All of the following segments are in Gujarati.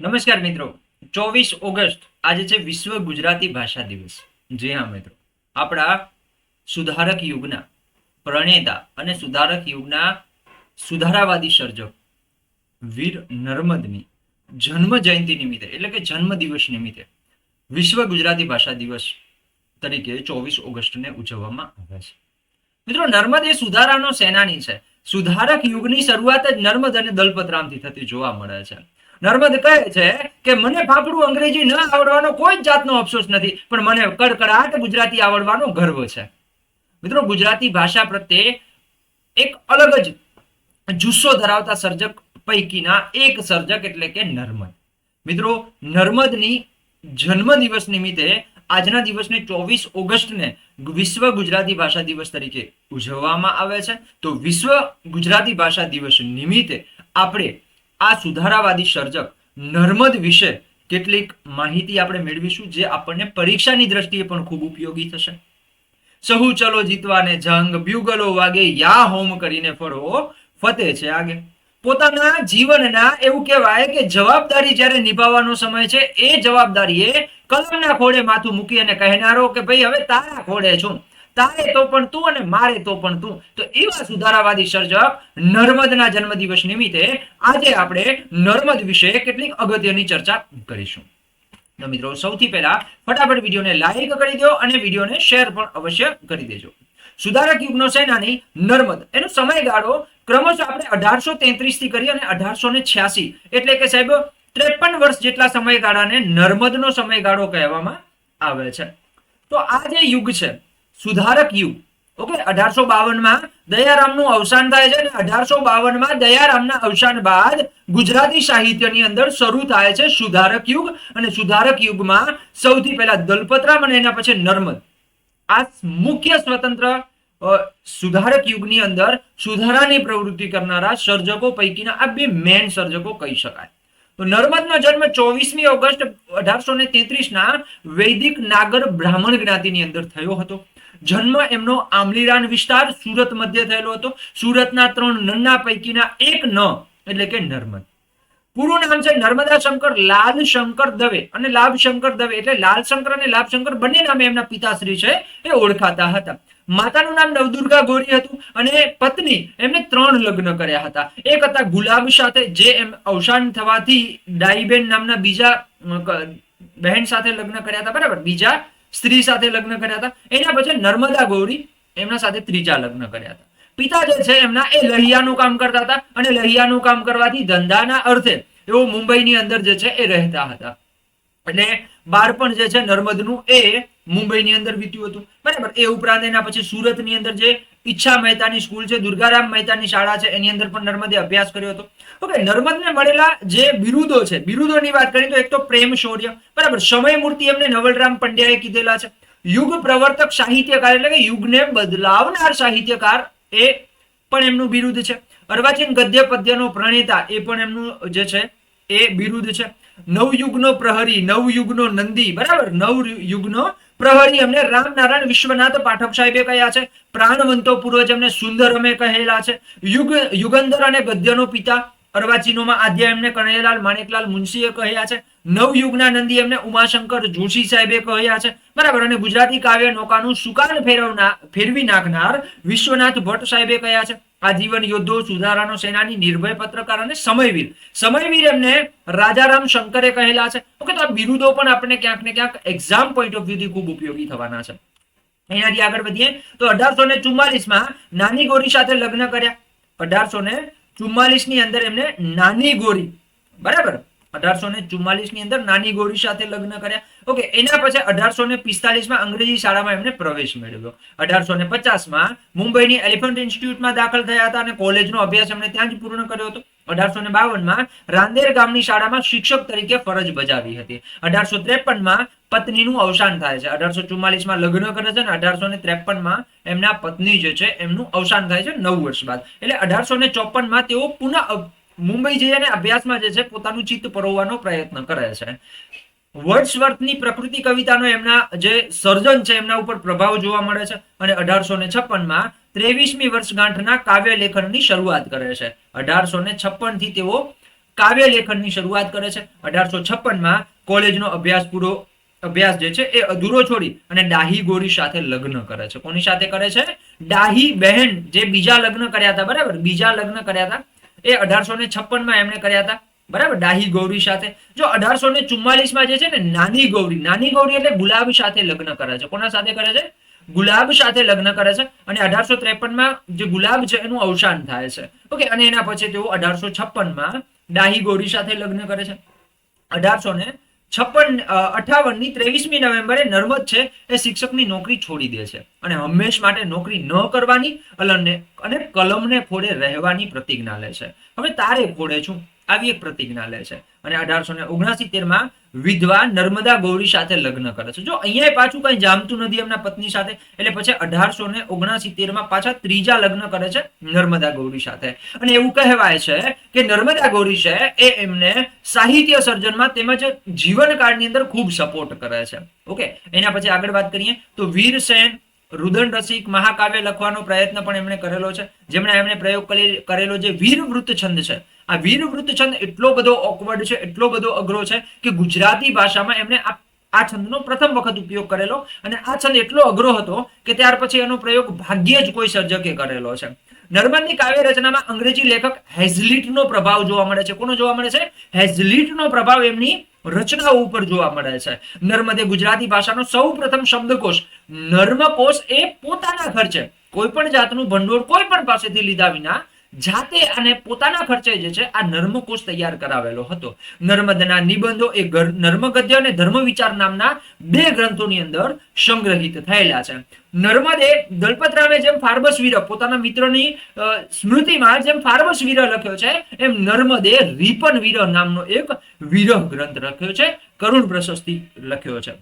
નમસ્કાર મિત્રો. ચોવીસ ઓગસ્ટ આજે છે વિશ્વ ગુજરાતી ભાષા દિવસ. જી હા મિત્રો. આપણા સુધારક યુગના પ્રણેતા અને સુધારક યુગના સુધારાવાદી સર્જક વીર નર્મદની જન્મ જયંતિ નિમિત્તે, એટલે કે જન્મ દિવસ નિમિત્તે વિશ્વ ગુજરાતી ભાષા દિવસ તરીકે ચોવીસ ઓગસ્ટને ઉજવવામાં આવે છે. મિત્રો, નર્મદ એ સુધારાનો સેનાની છે. સુધારક યુગની શરૂઆત જ નર્મદ અને દલપતરામથી થતી જોવા મળે છે. નર્મદ કહે છે કે મને ફાફડું અંગ્રેજી ન આવડવાનો કોઈ જાતનો અફસોસ નથી, પણ મને કડકડાટ ગુજરાતી આવડવાનો ગર્વ છે. મિત્રો, ગુજરાતી ભાષા પ્રત્યે એક અલગ જ જુસ્સો ધરાવતા સર્જક પૈકીના એક સર્જક એટલે કે નર્મદ. મિત્રો, નર્મદની જન્મ દિવસ નિમિત્તે આજના દિવસને ચોવીસ ઓગસ્ટને વિશ્વ ગુજરાતી ભાષા દિવસ તરીકે ઉજવવામાં આવે છે. તો વિશ્વ ગુજરાતી ભાષા દિવસ નિમિત્તે આપણે આ સુધારાવાદી સર્જક નર્મદ વિશે કેટલીક માહિતી આપણે મેળવીશું જે આપણને પરીક્ષાની દ્રષ્ટિએ પણ ખૂબ ઉપયોગી થશે. સહુ ચલો જીતવાને જંગ બ્યુગલો વાગે, યા હોમ કરીને ફરો. ફતે છે આગે. પોતાના જીવનના એવું કહેવાય કે જવાબદારી જ્યારે નિભાવવાનો સમય છે, એ જવાબદારીએ કલમના ખોડે માથું મૂકી અને કહેનારો કે ભાઈ હવે તારા ખોડે છું. તારે તો પણ તું અને મારે તો પણ તું. તો એવા સુધારાવાદી સર્જક નર્મદના જન્મદિવસ નિમિત્તે આજે આપણે નર્મદ વિશે કેટલીક અગત્યની ચર્ચા કરીશું. તો મિત્રો, સૌથી પહેલા ફટાફટ વિડીયોને લાઈક કરી દો અને વિડીયોને શેર પણ અવશ્ય કરી દેજો. સુધારક યુગનો સેનાની નર્મદ, એનો સમયગાળો ક્રમશઃ આપણે અઢારસો તેત્રીસથી કરી અને અઢારસો ને છ્યાસી. એટલે કે સાહેબ, ત્રેપન વર્ષ જેટલા સમયગાળાને નર્મદનો સમયગાળો કહેવામાં આવે છે. તો આ જે યુગ છે સુધારક યુગ. ઓકે, અઢારસો બાવનમાં દયારામનું અવસાન થાય છે અને અઢારસો બાવનમાં દયારામના અવસાન બાદ ગુજરાતી સાહિત્યની અંદર શરૂ થાય છે સુધારક યુગ. અને સુધારક યુગમાં સૌથી પહેલા દલપતરામ અને એના પછી નર્મદ. આ મુખ્ય સ્વતંત્ર સુધારક યુગની અંદર સુધારાની પ્રવૃત્તિ કરનારા સર્જકો પૈકીના આ બે મેન સર્જકો કહી શકાય. તો નર્મદનો જન્મ ચોવીસમી ઓગસ્ટ અઢારસો ને તેત્રીસના વૈદિક નાગર બ્રાહ્મણ જ્ઞાતિની અંદર થયો હતો. જન્મ એમનો આમલીરાન વિસ્તાર સુરત મધ્ય થયેલો હતો. સુરતના ત્રણ નન્ના પૈકીના એક ન, એટલે કે નર્મદ. પૂરું નામ છે નર્મદા શંકર, લાલ શંકર દવે. અને લાભ શંકર દવે એટલે લાલ શંકર અને લાભ શંકર બંને નામે એમના પિતાશ્રી છે, એ ઓળખાતા હતા. માતાનું નામ નવદુર્ગા ગોરી હતું અને પત્ની એમને ત્રણ લગ્ન કર્યા હતા. એક હતા ગુલાબ સાથે, જે એમ અવસાન થવાથી ડાઈબેન નામના બીજા બહેન સાથે લગ્ન કર્યા હતા. બરાબર? બીજા સ્ત્રી સાથે લગ્ન કર્યા હતા. એના પછી નર્મદા ગૌરી એમના સાથે ત્રીજા લગ્ન કર્યા હતા. પિતા જે છે એમના એ લહિયાનું કામ કરતા હતા અને લહિયાનું કામ કરવાથી ધંધાના અર્થે એઓ મુંબઈની અંદર જે છે એ રહેતા હતા. અને બાળપણ જે છે નર્મદનું એ મુંબઈની અંદર વીત્યું હતું. બરાબર? એ ઉપરાંત એના પછી સુરતની અંદર જે ઈચ્છા મહેતાની સ્કૂલ છે, દુર્ગારામ મહેતાની શાળા છે, એની અંદર પણ નર્મદે અભ્યાસ કર્યો હતો. ઓકે, નર્મદને મળેલા જે બિરુદો છે, બિરુદોની વાત કરીએ તો એક તો પ્રેમ શૌર્ય, બરાબર સમય મૂર્તિ એમને નવલરામ પંડ્યાએ કીધેલા છે. યુગ પ્રવર્તક સાહિત્યકાર એટલે કે યુગને બદલાવનાર સાહિત્યકાર એ પણ એમનું બિરુદ છે. અર્વાચીન ગદ્ય પદ્યનો પ્રણેતા એ પણ એમનું જે છે, એ બિરુદ છે. નવયુગનો પ્રહરી, નવયુગનો નંદી, બરાબર, નવયુગનો પ્રહરી એમને રામનારાયણ વિશ્વનાથ પાઠક સાહેબે કહ્યા છે. પ્રાણવંતો પૂર્વજ એમને સુંદર અમે કહેલા છે. યુગ, યુગંધર અને ગદ્યનો પિતા અર્વાચીનોમાં આદ્ય એમને કનૈયાલાલ માણેકલાલ મુનશીએ કહ્યા છે. નવયુગના નંદી એમને ઉમાશંકર જોશી સાહેબે કહ્યા છે. બરાબર, અને ગુજરાતી કાવ્ય નૌકાનું સુકાન ફેરવનાર ફેરવી નાખનાર વિશ્વનાથ ભટ્ટ સાહેબે કહ્યા છે. આજીવન યોદ્ધો, સુધારાનો સેનાની નિર્ભય પત્રકાર અને સમયવીર. સમયવીર એમને રાજારામ શંકરે કહેલા છે. ઓકે, તો આ બિરુદો પણ આપણે ક્યાંક ને ક્યાંક એક્ઝામ પોઈન્ટ ઓફ વ્યૂથી ખૂબ ઉપયોગી થવાના છે. એનાથી આગળ વધીએ. તો અઢારસો ને ચુમ્માલીસમાં નાની ગોરી સાથે લગ્ન કર્યા. અઢારસો ને ચુમ્માલીસની અંદર એમને નાની ગોરી. બરાબર? અઢારસો ને ચુમ્માલીસની અંદર નાની ગોરી સાથે લગ્ન કર્યા. ઓકે, એના પછી અઢારસો ને પિસ્તાલીસમાં અંગ્રેજી શાળામાં એમને પ્રવેશ મેળવ્યો. અઢારસો ને પચાસમાં મુંબઈની એલિફન્ટ ઇન્સ્ટિટ્યૂટમાં દાખલ થયા હતા અને કોલેજનો અભ્યાસ એમણે ત્યાં જ પૂર્ણ કર્યો હતો. અઢારસો ને બાવનમાં રાંદેર ગામની શાળામાં શિક્ષક તરીકે ફરજ બજાવી હતી. અઢારસો ત્રેપનમાં પત્નીનું અવસાન થાય છે. અઢારસો ચુમ્માલીસમાં લગ્ન કરે છે અને અઢારસો ને ત્રેપનમાં એમના પત્ની જે છે એમનું અવસાન થાય છે નવ વર્ષ બાદ. એટલે અઢારસો ને ચોપનમાં તેઓ પુનઃ મુંબઈ જઈ અને અભ્યાસમાં જે છે પોતાનું ચિત્ત પરોવવાનો પ્રયત્ન કરે છે. વર્ડસવર્થની પ્રકૃતિ કવિતાનો એમના જે સર્જન છે, એમના ઉપર પ્રભાવ જોવા મળે છે અને અઢારસો ને છપ્પનમાં ત્રેવીસમી વર્ષગાંઠના કાવ્ય લેખનની શરૂઆત કરે છે. અઢારસો ને છપ્પનથી તેઓ કાવ્ય લેખનની શરૂઆત કરે છે. અઢારસો છપ્પનમાં કોલેજનો અભ્યાસ પૂરો, અભ્યાસ જે છે એ અધૂરો છોડી અને ડાહી ગોરી સાથે લગ્ન કરે છે. કોની સાથે કરે છે? ડાહી બહેન જે બીજા લગ્ન કર્યા હતા, બરાબર? બીજા લગ્ન કર્યા હતા એ અઢારસો ને છપ્પનમાં એમણે કર્યા હતા. બરાબર? ડાહી ગૌરી સાથે. જો અઢારસો ને ચુમ્માલીસમાં જે છે ને, નાની ગૌરી નાની ગૌરી એટલે ગુલાબ સાથે લગ્ન કરે છે. કોના સાથે કરે છે? ગુલાબ સાથે લગ્ન કરે છે અને અઢારસો ત્રેપનમાં જે ગુલાબ છે એનું અવસાન થાય છે. ઓકે, અને એના પછી તેઓ અઢારસો છપ્પનમાં ડાહી ગૌરી સાથે લગ્ન કરે છે. અઢારસો ને છપ્પન અઠાવનની ત્રેવીસમી નવેમ્બરે નર્મદ છે એ શિક્ષકની નોકરી છોડી દે છે અને હંમેશ માટે નોકરી ન કરવાની અલને અને કલમને ફોડે રહેવાની પ્રતિજ્ઞા લે છે. હવે તારે ફોડે છું. આવી એક પ્રતિજ્ઞા લે છે. અને અઢારસો ને ઓગણસિત્તેરમાં વિધવા નર્મદા ગૌરી સાથે લગ્ન કરે છે. જો અહીંયા પાછું કઈ જામતું નથી એમના પત્ની સાથે, એટલે પછી અઢારસો ને માં પાછા ત્રીજા લગ્ન કરે છે નર્મદા ગૌરી સાથે. અને એવું કહેવાય છે કે નર્મદા ગૌરી છે એ એમને સાહિત્ય સર્જનમાં તેમજ જીવનકાળની અંદર ખૂબ સપોર્ટ કરે છે. ઓકે એના પછી આગળ વાત કરીએ તો વીરસેન રુદન રસિક, મહાકાવ્ય લખવાનો પ્રયત્ન પણ એમણે કરેલો છે. જેમણે એમણે પ્રયોગ કરેલો જે વીરવૃત્ત છંદ છે આ વીરવૃત્ત છંદ એટલો બધો ઓકવર્ડ છે, એટલો બધો અઘરો છે કે ગુજરાતી ભાષામાં એમણે આ આ છંદનો પ્રથમ વખત ઉપયોગ કરેલો અને આ છંદ એટલો અઘરો હતો કે ત્યાર પછી એનો પ્રયોગ ભાગ્યે જ કોઈ સર્જકે કરેલો છે. નર્મદની કાવ્ય રચનામાં અંગ્રેજી લેખક હેઝલિટનો પ્રભાવ જોવા મળે છે. કોનો જોવા મળે છે? હેઝલિટનો પ્રભાવ એમની રચનાઓ ઉપર જોવા મળે છે. નર્મદે ગુજરાતી ભાષાનો સૌ પ્રથમ શબ્દકોશ, નર્મકોશ એ પોતાના ખર્ચે કોઈ પણ જાતનું ભંડોળ કોઈ પણ પાસેથી લીધા વિના જાતે અને પોતાના ખર્ચે જે છે આ નર્મકોશ તૈયાર કરાવેલો હતો. નર્મદના નિબંધો એ નર્મગદ્ય અને ધર્મ વિચાર નામના બે ગ્રંથોની અંદર સંગ્રહિત થયેલા છે. નર્મદે દલપતરામે જેમ ફાર્બસ વીર, પોતાના મિત્રની સ્મૃતિમાં જેમ ફાર્બસ વીર લખ્યો છે, એમ નર્મદે રીપન વીર નામનો એક વીર ગ્રંથ લખ્યો છે, કરુણ પ્રશસ્તિ લખ્યો છે.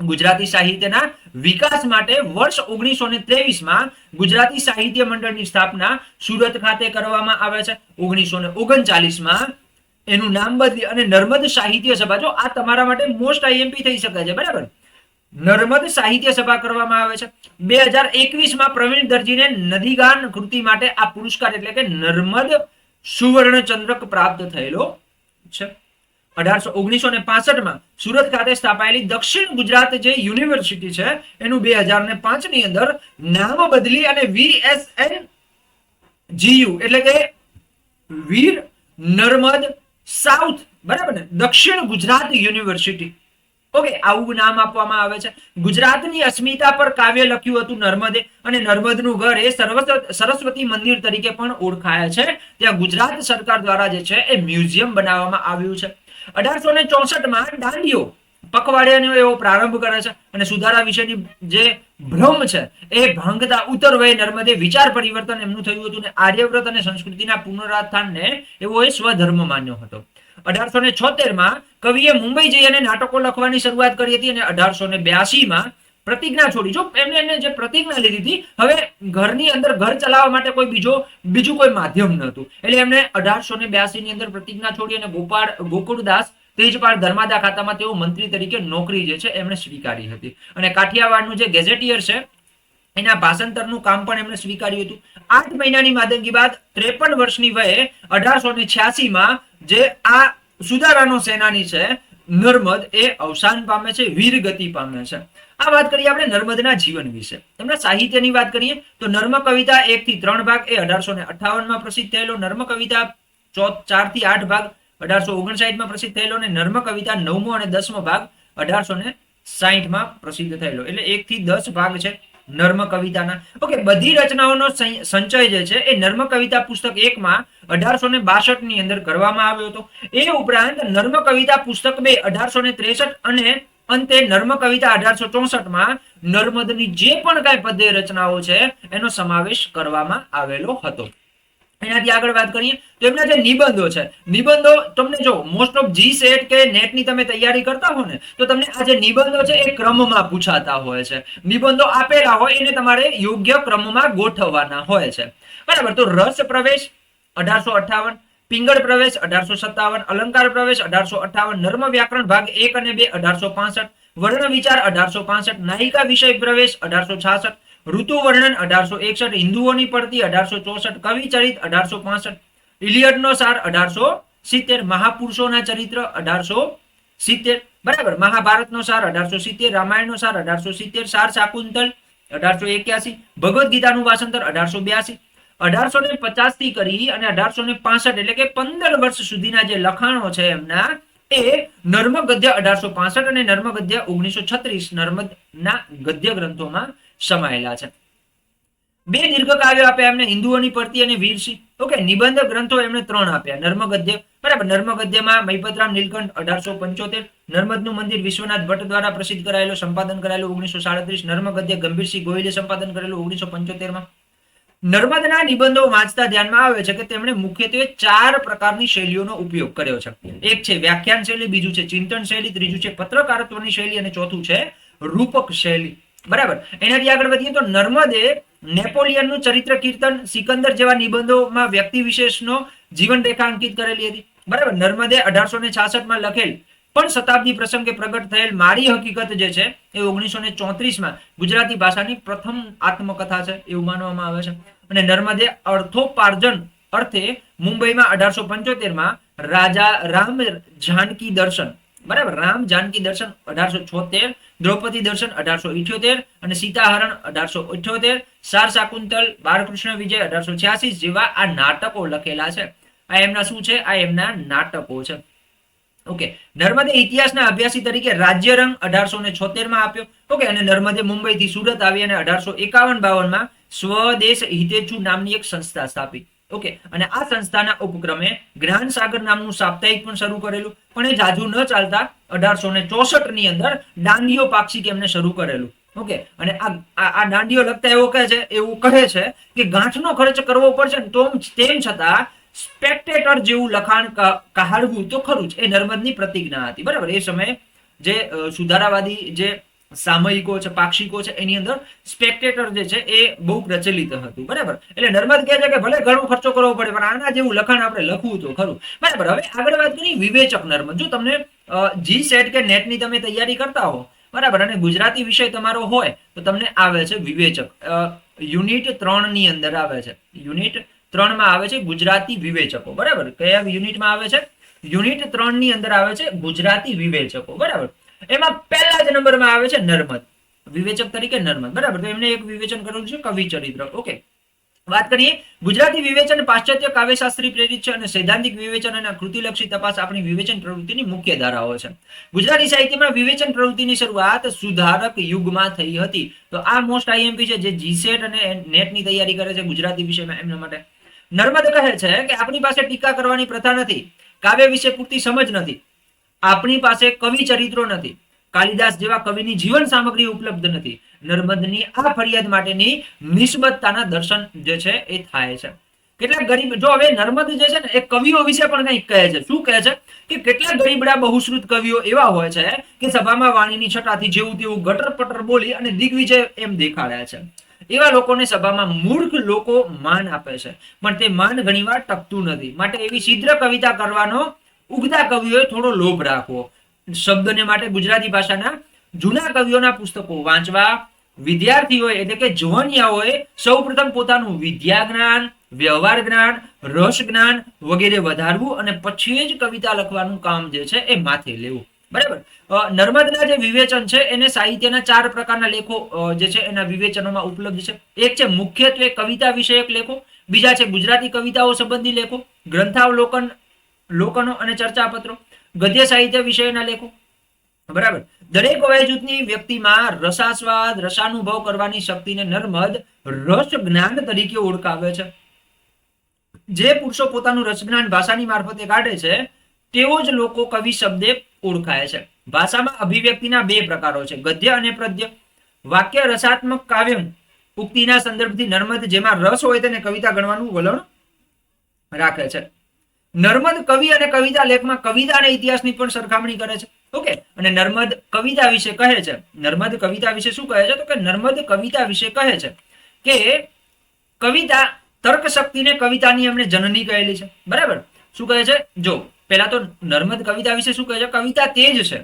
ગુજરાતી સાહિત્યના વિકાસ માટે વર્ષ ઓગણીસો ને ત્રેવીસમાં ગુજરાતી સાહિત્ય મંડળની સ્થાપના સુરત ખાતે કરવામાં આવે છે. ઓગણીસો ને ઓગણચાલીસમાં એનું નામ બદલી અને નર્મદ સાહિત્ય સભા, જો આ તમારા માટે મોસ્ટ આઈએમપી થઈ શકે છે, બરાબર? નર્મદ સાહિત્ય સભા કરવામાં આવે છે. બે હજાર એકવીસમાં પ્રવીણ દરજીને નદીગાન કૃતિ માટે આ પુરસ્કાર એટલે કે નર્મદ સુવર્ણ ચંદ્રક પ્રાપ્ત થયેલો છે. અઢારસો ઓગણીસો ને માં સુરત ખાતે સ્થાપાયેલી દક્ષિણ ગુજરાત જે યુનિવર્સિટી છે, એનું બે હજાર ને પાંચની અંદર નામ બદલી અને વીએસએન જીયુ એટલે કે વીર નર્મદ સાઉથ, બરાબર ને? દક્ષિણ ગુજરાત યુનિવર્સિટી. ઓકે, આવું નામ આપવામાં આવે છે. ગુજરાતની અસ્મિતા પર કાવ્ય લખ્યું હતું નર્મદે અને નર્મદનું ઘર એ સરસ્વતી મંદિર તરીકે પણ ઓળખાય છે. ત્યાં ગુજરાત સરકાર દ્વારા જે છે એ મ્યુઝિયમ બનાવવામાં આવ્યું છે. અઢારસો ને ચોસઠમાં દાંડીઓ પખવાડિયાનો એવો પ્રારંભ કરે છે અને સુધારા વિશેની જે ભ્રમ છે એ ભાંગતા ઉત્તર વય નર્મદે વિચાર પરિવર્તન એમનું થયું હતું ને આર્યવ્રત અને સંસ્કૃતિના પુનરુત્થાનને એવો એ સ્વધર્મ માન્યો હતો. અઢારસો ને છોતેરમાં કવિએ મુંબઈ જઈ અને નાટકો લખવાની શરૂઆત કરી હતી અને અઢારસો ને બ્યાસી માં પ્રતિજ્ઞા છોડી. જો એમને એમને જે પ્રતિજ્ઞા લીધી હતી, હવે ઘરની અંદર ઘર ચલાવવા માટે કોઈ બીજો, બીજું કોઈ માધ્યમ નહોતું. એટલે એમને અઢારસો ને બ્યાસી ની અંદર પ્રતિજ્ઞા છોડી અને ગોપાળ, ગોકુળદાસ તેજપાળ ધર્માદા ખાતામાં તેઓ મંત્રી તરીકે નોકરી જે છે, એમણે સ્વીકારી હતી. અને કાઠિયાવાડનું જે ગેઝેટિયર છે, એના ભાષાંતરનું કામ પણ એમણે સ્વીકાર્યું હતું. આઠ મહિનાની માદંગી બાદ ત્રેપન વર્ષની વયે અઢારસો ને છ્યાસીમાં જે આ સુધારાનો સેનાની છે, નર્મદ, એ અવસાન પામે છે, વીરગતિ પામે છે. આ વાત કરીએ આપણે નર્મદના જીવન વિશે. તમને સાહિત્યની વાત કરીએ, તો નર્મ કવિતા એક થી ત્રણ ભાગ એ અઢારસો ને અઠાવનમાં પ્રસિદ્ધ થયેલો. નર્મ કવિતા ચારથી આઠ ભાગ અઢારસો ઓગણસાઠમાં પ્રસિદ્ધ થયેલો અને નર્મ કવિતા નવમો અને દસમો ભાગ અઢારસો ને સાહીઠમાં પ્રસિદ્ધ થયેલો. એટલે એક થી દસ ભાગ છે નર્મ કવિતાના. ઓકે, બધી રચનાઓનો સંચય જે છે એ નર્મ કવિતા પુસ્તક એકમાં અઢારસો ને બાસઠની અંદર કરવામાં આવ્યો હતો. એ ઉપરાંત નર્મ કવિતા પુસ્તક બે અઢારસો ને ત્રેસઠ અને અંતે નર્મ કવિતા અઢારસો ચોસઠમાં નર્મદની જે પણ કાંઈ પદ્ય રચનાઓ છે, એનો સમાવેશ કરવામાં આવેલો હતો. એનાથી આગળ વાત કરીએ, તો એમના જે નિબંધો છે, નિબંધો તમને જો મોસ્ટ ઓફ જી સેટ કે નેટની તમે તૈયારી કરતા હો ને, તો તમને આ જે નિબંધો છે, એ ક્રમમાં પૂછાતા હોય છે. નિબંધો આપેલા હોય, એને તમારે યોગ્ય ક્રમમાં ગોઠવવાના હોય છે. બરાબર, તો રસ પ્રવેશ અઢારસો અઠાવન પિંગળ પ્રવેશ અઢારસો સત્તાવન, અલંકાર પ્રવેશ અઢારસો અઠાવન નર્મ વ્યાકરણ ભાગ એક અને બે અઢારસો પાસઠ, વર્ણ વિચાર અઢારસો પાસઠ નાયિકા વિષય પ્રવેશ અઢારસો છાસઠ, ઋતુ વર્ણન અઢારસો એકસઠ, હિન્દુઓની પડતી અઢારસો ચોસઠ, કવિ ચરિત અઢારસો પાસઠ ઇલિયડનો સાર અઢારસો સિત્તેર, મહાપુરુષોના ચરિત્ર અઢારસો સિત્તેર, બરાબર, મહાભારતનો સાર અઢારસો સિત્તેર, રામાયણનો સાર અઢારસો સિત્તેર, સાર શાકુંતલ અઢારસો એક્યાસી, ભગવદ્ ગીતાનું ભાષાંતર અઢારસો બ્યાસી અઢારસો ને પચાસથી કરી અને અઢારસો ને પાસઠ એટલે કે પંદર વર્ષ સુધીના જે લખાણો છે એમના, એ નર્મ ગદ્ય અઢારસો પાસઠ અને નર્મ ગદ્ય ઓગણીસો છત્રીસ નર્મદના ગદ્ય ગ્રંથોમાં સમાયેલા છે. બે દીર્ઘ કાવ્યો આપ્યા એમને, હિન્દુઓની પડતી અને વીરસિંહ ઓકે, નિબંધ ગ્રંથો એમણે ત્રણ આપ્યા નર્મ ગદ્ય બરાબર નર્મ ગદ્યમાં મહિપતરામ નીલકંઠ અઢારસો પંચોતેર, નર્મદનું મંદિર વિશ્વનાથ ભટ્ટ દ્વારા પ્રસિદ્ધ કરાયેલો, સંપાદન કરાયેલું ઓગણીસો સાડત્રીસ નર્મ ગદ્ય ગંભીરસિંહ ગોહિલે સંપાદન કરેલું ઓગણીસો પંચોતેરમાં નર્મદના નિબંધો વાંચતા ધ્યાનમાં આવે છે કે તેમણે મુખ્યત્વે ચાર પ્રકારની શૈલીઓનો ઉપયોગ કર્યો છે. એક છે વ્યાખ્યાન શૈલી, બીજું છે ચિંતન શૈલી, ત્રીજું છે પત્રકારત્વની શૈલી અને ચોથું છે રૂપક શૈલી. બરાબર? એનાથી આગળ વધીએ તો નર્મદે નેપોલિયનનું ચરિત્ર કીર્તન, સિકંદર જેવા નિબંધોમાં વ્યક્તિ વિશેષનો જીવન રેખા અંકિત કરેલી હતી. બરાબર? નર્મદે અઢારસો ને છાસઠમાં લખેલ પણ શતાબ્દી પ્રસંગે પ્રગટ થયેલ મારી હકીકત જે છે, એ ઓગણીસો ને ચોત્રીસમાં ગુજરાતી ભાષાની પ્રથમ આત્મકથા છે, એવું માનવામાં આવે છે. અને નર્મદે અર્થોપાર્જન અર્થે મુંબઈમાં અઢારસો પંચોતેરમાં રાજા રામ જાનકી દર્શન, બરાબર, રામ જાનકી દર્શન અઢારસો છોતેર, દ્રૌપદી દર્શન અઢારસો ઇઠ્યોતેર અને સીતાહરણ અઢારસો ઇઠ્યોતેર સાર શાકુંતલ, બાળકૃષ્ણ વિજય અઢારસો છ્યાસી જેવા આ નાટકો લખેલા છે. આ એમના શું છે? આ એમના નાટકો છે. ઓકે નર્મદે ઇતિહાસના અભ્યાસી તરીકે રાજ્યરંગ અઢારસો ને છોતેરમાં આપ્યો. ઓકે અને નર્મદે મુંબઈથી સુરત આવી અને અઢારસો એકાવન બાવનમાં સ્વદેશ હિતેચુ નામની એક સંસ્થા સ્થાપી. ઓકે અને આ સંસ્થાના ઉપક્રમે જ્ઞાન સાગર નામનું સાપ્તાહિક પણ શરૂ કરેલું, પણ એ જાજુ ન ચાલતા અઢારસો ને ચોસઠની અંદર દાંડીઓ પાક્ષિક એમને શરૂ કરેલું. ઓકે અને આ આ દાંડીઓ લગતા એવો કહે છે, એવું કહે છે કે ગાંઠનો ખર્ચ કરવો પડશે તેમ છતાં સ્પેક્ટેટર જેવું લખાણ કહાડવું તો ખરું જ. એ નર્મદની પ્રતિજ્ઞા હતી. બરાબર? એ સમયે જે સુધારાવાદી જે સામયિકો છે, પાક્ષિકો છે, એની અંદર સ્પેક્ટેટર જે છે, એ બહુ પ્રચલિત હતું. બરાબર? એટલે નર્મદ કહે છે કે ભલે ઘણો ખર્ચો કરવો પડે, પણ આના જેવું લખાણ આપણે લખવું તો ખરું. બરાબર? હવે આગળ વાત કરીએ વિવેચક નર્મદ. જો તમને જી સેટ કે નેટની તમે તૈયારી કરતા હો, બરાબર? અને ગુજરાતી વિષય તમારો હોય, તો તમને આવે છે વિવેચક. યુનિટ ત્રણની અંદર આવે છે. યુનિટ ત્રણમાં આવે છે ગુજરાતી વિવેચકો, બરાબર? કયા યુનિટમાં આવે છે? યુનિટ ત્રણની અંદર આવે છે ગુજરાતી વિવેચકો, બરાબર? એમાં પહેલા જ નંબરમાં આવે છે નર્મદ. વિવેચક તરીકે નર્મદ, બરાબર? તો એમને એક વિવેચન કરેલું છે કવિ ચરિત્ર, ઓકે? વાત કરીએ, ગુજરાતી વિવેચન પાશ્ચાત્ય કાવ્યશાસ્ત્રી પ્રેરિત છે અને સૈદ્ધાંતિક વિવેચન અને કૃતિલક્ષી તપાસ આપણી વિવેચન પ્રવૃત્તિની મુખ્ય ધારાઓ છે. ગુજરાતી સાહિત્યમાં વિવેચન પ્રવૃત્તિની શરૂઆત સુધારક યુગમાં થઈ હતી. તો આ મોસ્ટ આઈએમપી છે જે જીસેટ અને નેટની તૈયારી કરે છે ગુજરાતી વિષયમાં એમના માટે. નર્મદ કહે છે કે આપણી પાસે ટીકા કરવાની પ્રથા નથી. કાવ્ય વિશે પૂરતી સમજ નથી. આપણી પાસે કવિ ચરિત્રો નથી. કાલિદાસ જેવા કવિની જીવન સામગ્રી ઉપલબ્ધ નથી. નર્મદની આ ફરિયાદ માટેની નિસ્બતતાના દર્શન જે છે એ થાય છે. કેટલાક ગરીબ, જો હવે નર્મદ જે છે ને, એ કવિઓ વિશે પણ કંઈક કહે છે. શું કહે છે? કે કેટલાક ગરીબડા બહુશ્રુત કવિઓ એવા હોય છે કે સભામાં વાણીની છટાથી જેવું તેવું ગટર પટર બોલી અને દિગ્વિજય એમ દેખાડ્યા છે. એવા લોકોને સભામાં મૂર્ખ લોકો માન આપે છે. પણ તે માન ઘણીવાર ટકતું નથી. માટે એવી શીદ્ર કવિતા કરવાનો, ઉગતા કવિઓએ થોડો લોભ રાખવો. શબ્દને માટે ગુજરાતી ભાષાના જૂના કવિઓના પુસ્તકો વાંચવા, વિદ્યાર્થીઓએ એટલે કે જુવાનિયાઓએ સૌપ્રથમ પોતાનું વિદ્યા જ્ઞાન વ્યવહાર જ્ઞાન, રસ જ્ઞાન વગેરે વધારવું અને પછી જ કવિતા લખવાનું કામ જે છે એ માથે લેવું. બરાબર? નર્મદના જે વિવેચન છે, એને સાહિત્યના ચાર પ્રકારના લેખો જે છે, એના વિવેચનોમાં ઉપલબ્ધ છે. એક છે મુખ્યત્વે કવિતા વિષયક લેખો, બીજા છે ગુજરાતી કવિતાઓ સંબંધી લેખો, ગ્રંથાવલોકન લોકોનો અને ચર્ચાપત્રો, ગદ્ય સાહિત્ય વિષયના લેખો. બરાબર? દરેક વય જૂથની વ્યક્તિમાં રસાસ્વાદ, રસાનુભવ કરવાની શક્તિને નર્મદ રસ જ્ઞાન તરીકે ઓળખાવે છે. જે પુરુષો પોતાનું રસજ્ઞાન ભાષાની મારફતે કાઢે છે, તેઓ જ લોકો કવિ શબ્દે ઓળખાય છે. ભાષામાં અભિવ્યક્તિના બે પ્રકારો છે. ગદ્ય અને પદ્ય વાક્ય રસાત્મક કાવ્ય ઉક્તિના સંદર્ભથી નર્મદ જેમાં રસ હોય તેને કવિતા ગણવાનું વલણ રાખે છે. નર્મદ કવિ અને કવિતા લેખમાં કવિતા અને ઇતિહાસની પણ સરખામણી કરે છે. ઓકે? અને નર્મદ કવિતા વિશે કહે છે. નર્મદ કવિતા વિશે શું કહે છે? તો કે નર્મદ કવિતા વિશે કહે છે કે કવિતા તર્ક શક્તિને કવિતાની એમણે જનની કહેલી છે. બરાબર? શું કહે છે? જો પહેલા તો નર્મદ કવિતા વિશે શું કહે છે? કવિતા તે જ છે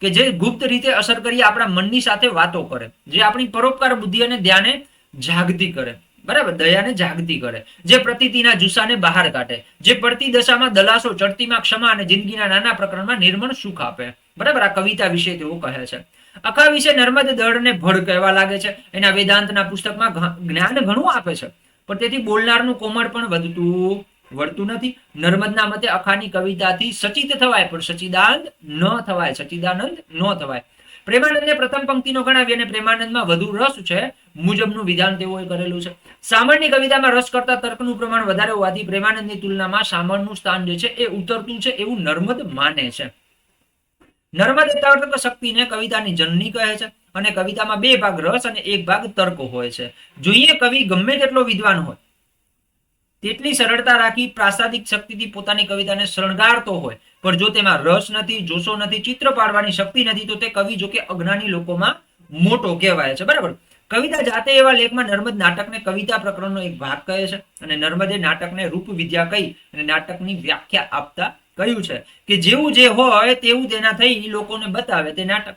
કે જે ગુપ્ત રીતે અસર કરી આપણા મનની સાથે વાતો કરે, જે આપણી પરોપકાર બુદ્ધિ અને ધ્યાને જાગતી કરે, બરાબર? દયાને જાગતી કરે, જે પ્રતીતિના જુસ્સાને બહાર કાઢે, જે પડતી દશામાં દલાસો, ચડતીમાં ક્ષમા અને જિંદગીના નાના પ્રકરણમાં નિર્મળ સુખ આપે, બરાબર? આ કવિતા વિશે તેઓ કહે છે. અખા વિશે નર્મદ દળને ભળ કહેવા લાગે છે. એના વેદાંતના પુસ્તકમાં જ્ઞાન ઘણું આપે છે. પણ તેથી બોલનારનું કોમળ પણ વધતું વળતું નથી. નર્મદના મતે અખાની કવિતાથી સચિત થવાય, પણ સચિદાનંદ ન થવાય, સચિદાનંદ ન થવાય. પ્રેમાનંદને પ્રથમ પંક્તિનો ગણાવી અને પ્રેમાનંદમાં વધુ રસ છે, મુજબનું વિધાન તેઓએ કરેલું છે. સામાન્ય કવિતામાં રસ કરતા તર્કનું પ્રમાણ વધારે હોવાથી પ્રેમાનંદની તુલનામાં સામાનનું સ્થાન જે છે એ ઉતરતું છે એવું નર્મદ માને છે. નર્મદ તર્ક શક્તિને કવિતાની જનની કહે છે અને કવિતામાં બે ભાગ રસ અને એક ભાગ તર્ક હોય છે. જોઈએ કવિ ગમે તેટલો વિદ્વાન હોય. તેટલી સરળતા રાખી પ્રાસાદિક શક્તિથી પોતાની કવિતાને શણગારતો હોય. પણ જો તેમાં રસ નથી, જોશો નથી, ચિત્ર પાડવાની શક્તિ નથી, તો તે કવિ જો કે અજ્ઞાની લોકોમાં મોટો કહેવાય છે. બરાબર? કવિતા જાતે એવા લેખમાં નર્મદ નાટકને કવિતા પ્રકરણનો એક ભાગ કહે છે અને નર્મદે નાટકને રૂપ વિદ્યા કહી અને નાટકની વ્યાખ્યા આપતા કહ્યું છે કે જેવું જે હોય તેવું તેના થઈ લોકોને બતાવે તે નાટક.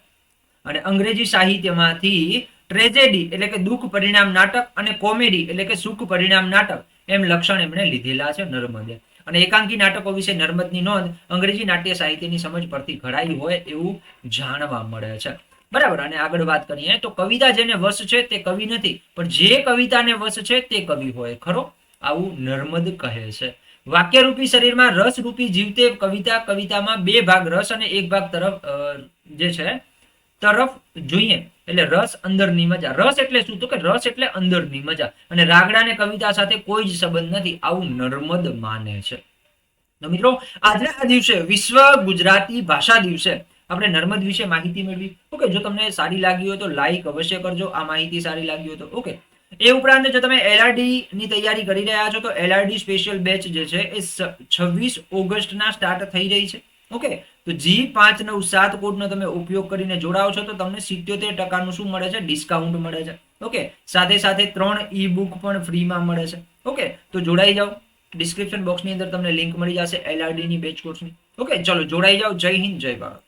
અને અંગ્રેજી સાહિત્યમાંથી ટ્રેજેડી એટલે કે દુઃખ પરિણામ નાટક અને કોમેડી એટલે કે સુખ પરિણામ નાટક એમ લક્ષણ એમણે લીધેલા છે નર્મદે. અને એકાંકી નાટકો વિશે નર્મદની નોંધ અંગ્રેજી નાટ્ય સાહિત્યની સમજ પરથી ઘડાઈ હોય એવું જાણવા મળે છે. બરાબર, અને આગળ વાત કરીએ, તો કવિતા જેને વશ છે તે કવિ નથી, પણ જે કવિતાને વશ છે તે કવિ હોય, ખરો? આવું નર્મદ કહે છે. વાક્યરૂપી શરીરમાં રસરૂપી જીવતે કવિતા, કવિતામાં બે ભાગ રસ અને એક ભાગ તરફ જે છે, તરફ જોઈએ. એટલે રસ અંદરની મજા. રસ એટલે શું? તો કે રસ એટલે અંદરની મજા. અને રાગડાને કવિતા સાથે કોઈ જ સંબંધ નથી. આવું નર્મદ માને છે. મિત્રો, આજના આ દિવસે વિશ્વ ગુજરાતી ભાષા દિવસે આપણે નર્મદ વિશે માહિતી મેળવી. ઓકે, જો તમને સારી લાગી હોય તો લાઈક અવશ્ય કરજો. આ માહિતી સારી લાગી હોય તો, ઓકે. એ ઉપરાંત જો તમે એલઆરડી ની તૈયારી કરી રહ્યા છો, તો એલઆરડી સ્પેશિયલ બેચ જે છે એ છવ્વીસ ઓગસ્ટના સ્ટાર્ટ થઈ રહી છે. ઓકે. તો જી પાંચ નવ સાત કોડનો તમે ઉપયોગ કરીને જોડાઓ છો તો તમને સિત્યોતેર ટકાનું શું મળે છે? ડિસ્કાઉન્ટ મળે છે. ઓકે સાથે સાથે ત્રણ ઈ બુક પણ ફ્રીમાં મળે છે. ઓકે તો જોડાઈ જાઓ. ડિસ્ક્રિપ્શન બોક્સની અંદર તમને લિંક મળી જશે એલઆરડીની બેચ કોર્સની ઓકે ચલો, જોડાઈ જાઓ. જય હિન્દ, જય ભારત.